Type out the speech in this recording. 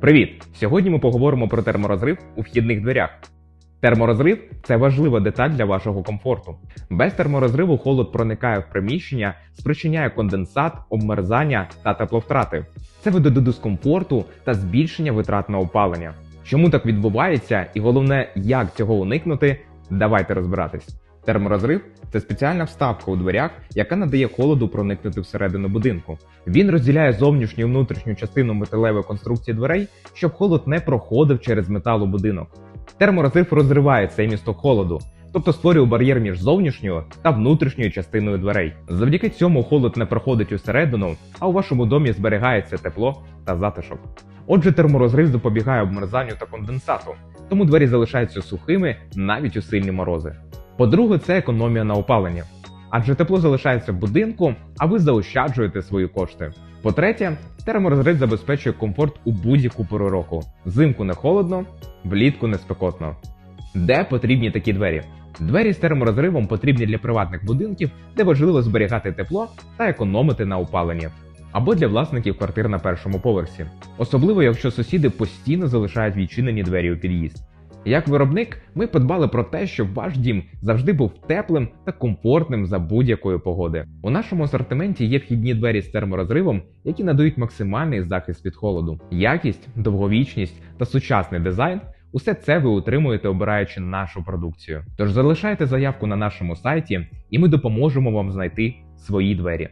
Привіт! Сьогодні ми поговоримо про терморозрив у вхідних дверях. Терморозрив це важлива деталь для вашого комфорту. Без терморозриву холод проникає в приміщення, спричиняє конденсат, обмерзання та тепловтрати. Це веде до дискомфорту та збільшення витрат на опалення. Чому так відбувається, і головне, як цього уникнути, давайте розбиратись. Терморозрив це спеціальна вставка у дверях, яка надає холоду проникнути всередину будинку. Він розділяє зовнішню і внутрішню частину металевої конструкції дверей, щоб холод не проходив через метал у будинок. Терморозрив розриває цей місток холоду, тобто створює бар'єр між зовнішньою та внутрішньою частиною дверей. Завдяки цьому холод не проходить усередину, а у вашому домі зберігається тепло та затишок. Отже, терморозрив запобігає обмерзанню та конденсату, тому двері залишаються сухими навіть у сильні морози. По-друге, це економія на опаленні. Адже тепло залишається в будинку, а ви заощаджуєте свої кошти. По-третє, терморозрив забезпечує комфорт у будь-яку пору року. Взимку не холодно, влітку не спекотно. Де потрібні такі двері? Двері з терморозривом потрібні для приватних будинків, де важливо зберігати тепло та економити на опаленні. Або для власників квартир на першому поверсі, особливо якщо сусіди постійно залишають відчинені двері у під'їзд. Як виробник, ми подбали про те, щоб ваш дім завжди був теплим та комфортним за будь-якої погоди. У нашому асортименті є вхідні двері з терморозривом, які надають максимальний захист від холоду, якість, довговічність та сучасний дизайн. Усе це ви отримуєте, обираючи нашу продукцію. Тож залишайте заявку на нашому сайті, і ми допоможемо вам знайти свої двері.